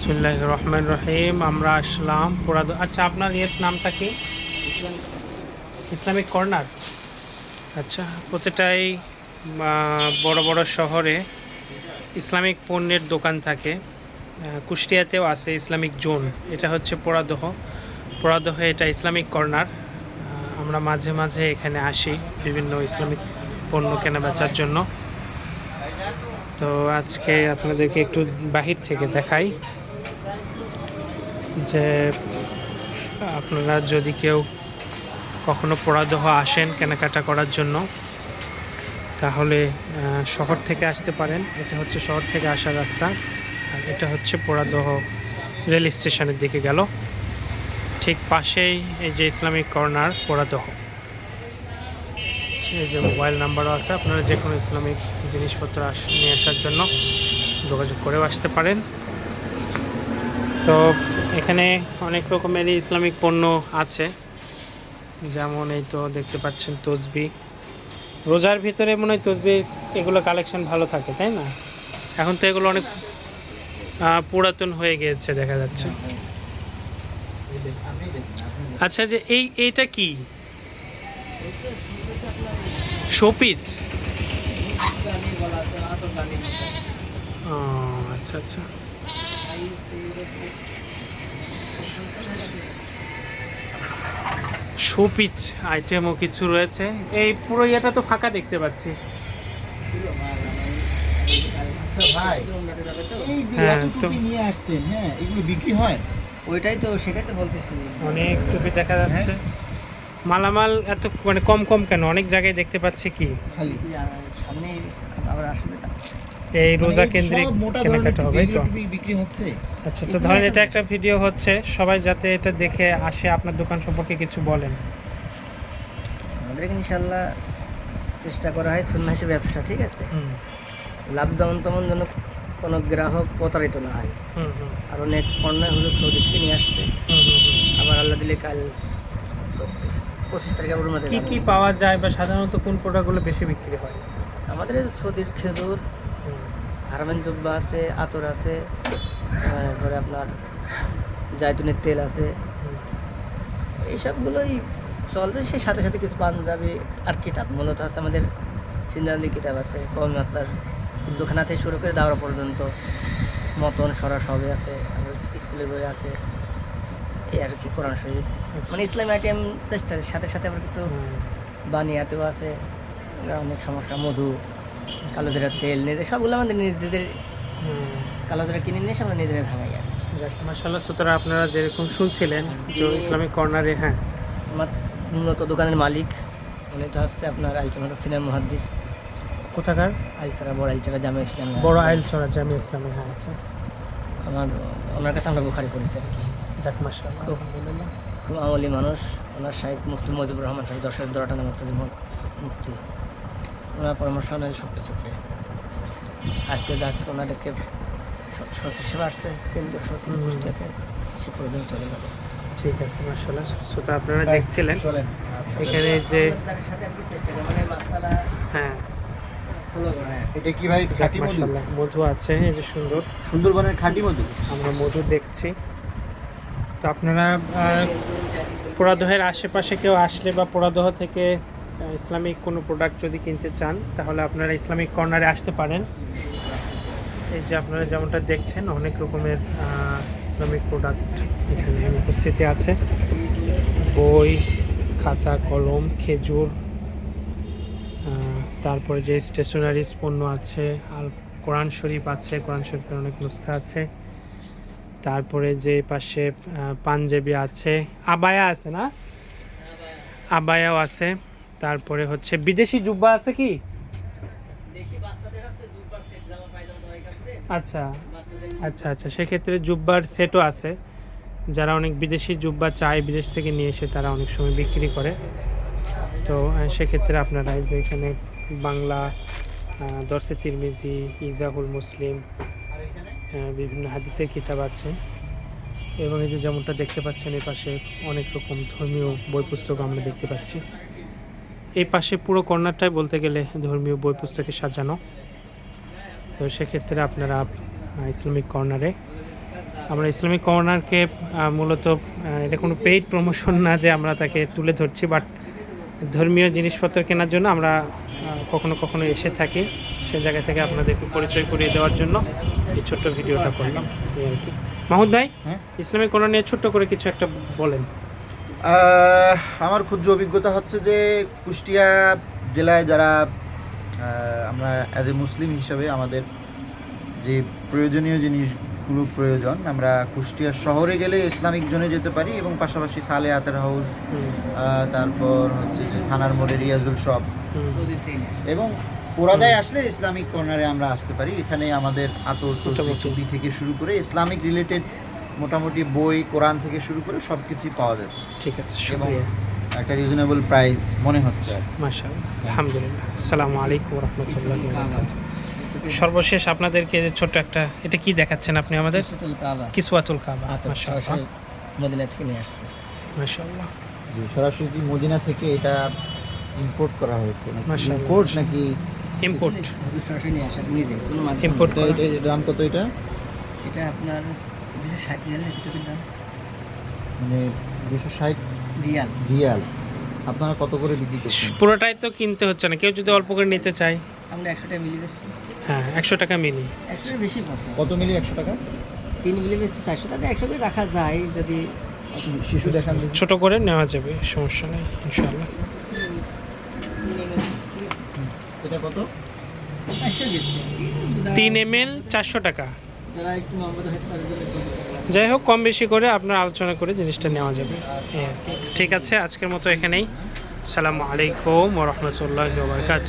বিসমিল্লাহ রহমান রহিম আমরা আসলাম পুরাদ আচ্ছা আপনার ইয়ের নামটা কি? ইসলামিক। কর্নার? আচ্ছা প্রতিটাই বড় বড় শহরে ইসলামিক পণ্যের দোকান থাকে। কুষ্টিয়াতেও আছে ইসলামিক জোন। এটা হচ্ছে পোড়াদহ। পোড়াদহে এটা ইসলামিক কর্নার। আমরা মাঝে মাঝে এখানে আসি বিভিন্ন ইসলামিক পণ্য কেনা বেচার জন্য। তো আজকে আপনাদেরকে একটু বাহির থেকে দেখাই। যে, আপনারা যদি কেউ কখনো পোড়াদহ আসেন কেনাকাটা করার জন্য, তাহলে শহর থেকে আসতে পারেন। এটা হচ্ছে শহর থেকে আসার রাস্তা। আর এটা হচ্ছে পোড়াদহ রেল স্টেশনের দিকে গেল। ঠিক পাশেই এই যে ইসলামিক কর্নার পোড়াদহ এই যে মোবাইল নাম্বারও আছে। আপনারা যে কোনো ইসলামিক জিনিসপত্র আস, নিয়ে আসার জন্য যোগাযোগ করেও আসতে পারেন। তো এখানে অনেক রকমেরই ইসলামিক পণ্য আছে। যেমন এই তো দেখতে পাচ্ছেন তসবি। রোজার ভিতরে মনে হয় তসবি এগুলো কালেকশন ভালো থাকে, তাই না? এখন তো এগুলো অনেক পুরাতন হয়ে গিয়েছে, দেখা যাচ্ছে। আচ্ছা যে এই, এইটা কি? শোপিজ ও আচ্ছা আচ্ছা। শোপিচ আইটেমও কিছু রয়েছে। এই পুরো ইয়েটা তো ফাঁকা দেখতে পাচ্ছি। আচ্ছা ভাই এই যে হ্যাঁ, হ্যাঁ এগুলো বিক্রি হয়? ওইটাই তো সেটাই তো বলতেছি। অনেক টুপি দেখা যাচ্ছে। মালামাল এত মানে কম কম কেন? অনেক জায়গায় দেখতে পাচ্ছি কি? খালি। সামনে আবার আসবে তা। এই মানে রোজা কেন্দ্রিক কেনাকাটা হবে তো। বিক্রি হচ্ছে। আচ্ছা তো ধরেন এটা একটা ভিডিও হচ্ছে সবাই যাতে এটা দেখে আসে আপনার দোকান সম্পর্কে কিছু বলেন। আমাদের ইনশাল্লাহ চেষ্টা করা হয় সন্ন্যাসী ব্যবসা ঠিক আছে? হুম। লাভ যেমন তেমন যেন কোনো গ্রাহক প্রতারিত না হয়। হুম হুম। আর অনেক পণ্য হলো সৌদি থেকে নিয়ে আসছে। আবার আল্লাহ দিলে কাল পঁচিশ তারিখে আবার রুমাতে কি কি পাওয়া যায় বা সাধারণত কোন প্রোডাক্টগুলো বেশি বিক্রি হয়? আমাদের সৌদির খেজুর হারমেন জুব্বা আছে আতর আছে তারপরে আপনার জায়তুনের তেল আছে। এইসবগুলোই চলছে সেই সাথে সাথে কিছু পাঞ্জাবি আর কিতাব। মূলত আছে আমাদের সিনালি কিতাব আছে কম মাস্টার উদ্যোখানা থেকে শুরু করে দাওয়া পর্যন্ত। মতন সরা সবই আছে স্কুলের বই আছে। এই আর কি কোরআন শরীফ। মানে ইসলামী আইটেম চেষ্টার সাথে সাথে আবার কিছু বানিয়াতেও আছে। অনেক সমস্যা মধু। কালো জিরার তেল নিজেদের সবগুলো আমাদের নিজেদের। কালো জিরা কিনে নিয়ে এসে আমরা নিজেরাই ভাঙাই আর মাসাল্লাহ সুতরাং আপনারা যেরকম শুনছিলেন যে ইসলামিক কর্নারে হ্যাঁ। আমার মূলত দোকানের মালিক উনি তো হচ্ছে আপনার আলচারা সিনেমা মহাদ্দিস। কোথাকার? আলচারা বড় আলচারা জামে ইসলাম। বড় আইল সরা জামি ইসলামে হ্যাঁ আচ্ছা। আমার ওনার কাছে আমরা বুখারি পড়েছি আর কি। যাক মাসাল্লাহ খুব আমলি মানুষ। ওনার শাহিদ মুফতি মজিবুর রহমান সাহেব যশোর দরাটা নামাজ মুফতি। ওনার পরামর্শ অনুযায়ী সব কিছু করে আজকে আজকে ওনাদেরকে সচিব সেবা আসছে কেন্দ্রীয় সচিব। কুষ্টিয়াতে সে প্রয়োজন চলে গেল। ঠিক আছে মাসাল্লাহ সুতরাং আপনারা দেখছিলেন? এখানে যে মানে মাসালা হ্যাঁ। হয়। এটা কি ভাই খাঁটি মধু? মধু আছে এই যে সুন্দর। সুন্দরবনের খাঁটি মধু? আমরা মধু দেখছি। তো আপনারা পোড়াদহের আশেপাশে কেউ আসলে বা পোড়াদহ থেকে ইসলামিক কোনো প্রোডাক্ট যদি কিনতে চান, তাহলে আপনারা ইসলামিক কর্নারে আসতে পারেন। এই যে আপনারা যেমনটা দেখছেন, অনেক রকমের ইসলামিক প্রোডাক্ট এখানে উপস্থিতি আছে। বই, খাতা, কলম, খেজুর তারপরে যে স্টেশনারিজ পণ্য আছে, আর কোরআন শরীফ আছে, কোরআন শরীফের অনেক নুস্খা আছে। তারপরে যে পাশে পাঞ্জাবি আছে। আবায়া আছে না? আবায়াও আছে। তারপরে হচ্ছে বিদেশি জুব্বা আছে কি? আচ্ছা। আচ্ছা আচ্ছা। সেক্ষেত্রে জুব্বার সেটও আছে। যারা অনেক বিদেশি জুব্বা চায় বিদেশ থেকে নিয়ে এসে তারা অনেক সময় বিক্রি করে। তো সেক্ষেত্রে আপনারা এই যে এখানে বাংলা দর্শে তিরমিজি ইজাহুল মুসলিম বিভিন্ন হাদিসের কিতাব আছে। এবং এই যে যেমনটা দেখতে পাচ্ছেন এই পাশে অনেক রকম ধর্মীয় বই পুস্তক আমরা দেখতে পাচ্ছি। এই পাশে পুরো কর্নারটাই বলতে গেলে ধর্মীয় বই পুস্তকে সাজানো। তো সেক্ষেত্রে আপনারা ইসলামিক কর্নারে। আমরা ইসলামিক কর্নারকে মূলত এটা কোনো পেইড প্রমোশন না যে আমরা তাকে তুলে ধরছি বাট ধর্মীয় জিনিসপত্র কেনার জন্য আমরা কখনো কখনো এসে থাকি। সে জায়গা থেকে আপনাদেরকে পরিচয় করিয়ে দেওয়ার জন্য এই ছোট্ট ভিডিওটা করলাম। এই আর কি। মাহুদ ভাই হ্যাঁ? ইসলামিক কর্নার নিয়ে ছোট্ট করে কিছু একটা বলেন। আমার ক্ষুদ্র অভিজ্ঞতা হচ্ছে যে কুষ্টিয়া জেলায় যারা আমরা অ্যাজ এ মুসলিম হিসাবে আমাদের যে প্রয়োজনীয় জিনিসগুলো প্রয়োজন আমরা কুষ্টিয়া শহরে গেলে ইসলামিক জোনে যেতে পারি এবং পাশাপাশি সালে আতার হাউস তারপর হচ্ছে যে থানার মোড়ে রিয়াজুল শপ হুম, এবং পোড়াদায় আসলে ইসলামিক কর্নারে আমরা আসতে পারি। এখানে আমাদের আতর তসবি। থেকে শুরু করে ইসলামিক রিলেটেড মোটামুটি বই কোরআন থেকে শুরু করে সব কিছুই পাওয়া যাচ্ছে। ঠিক আছে এবং একটা রিজনেবল প্রাইস মনে হচ্ছে। মাশাআল্লাহ আলহামদুলিল্লাহ। আসসালামু আলাইকুম রহমতুল্লাহ সর্বশেষ আপনাদেরকে যে ছোট্ট একটা এটা কি দেখাচ্ছেন আপনি আমাদের? কিসওয়াতুল কাবা। মাশাআল্লাহ। মদিনা থেকে নিয়ে আসছে। মাশাআল্লাহ। যে সরাসরি মদিনা থেকে এটা ইম্পোর্ট করা হয়েছে। ইম্পোর্ট নাকি ইম্পোর্ট সরাসরি নিয়ে আসার নিজে কোনো মাধ্যম। এটা এটা- দাম কত এটা? এটা আপনার দুশো ষাট রিয়াল নিয়েছে টাকার দাম। মানে দুশো ষাট রিয়াল। রিয়াল। আপনারা কত করে বিক্রি করছেন? পুরোটাই তো কিনতে হচ্ছে না। কেউ যদি অল্প করে নিতে চায়। আমরা একশো টাকা মিলি বেচছি। হ্যাঁ একশো টাকা মিনি একশো বেশি পছন্দ। কত মিলি একশো টাকা? তিন মিলি বেচছি চারশো টাকা একশো করে রাখা যায় যদি শিশু দেখান দেখি। ছোট করে নেওয়া যাবে সমস্যা নেই ইনশাআল্লাহ। এটা কত? তিন এম এল চারশো টাকা। যাই হোক, কম বেশি করে আপনার আলোচনা করে জিনিসটা নেওয়া যাবে। ঠিক আছে, আজকের মতো এখানেই। সালামু আলাইকুম ওরহমতুল্লাহ বারকাত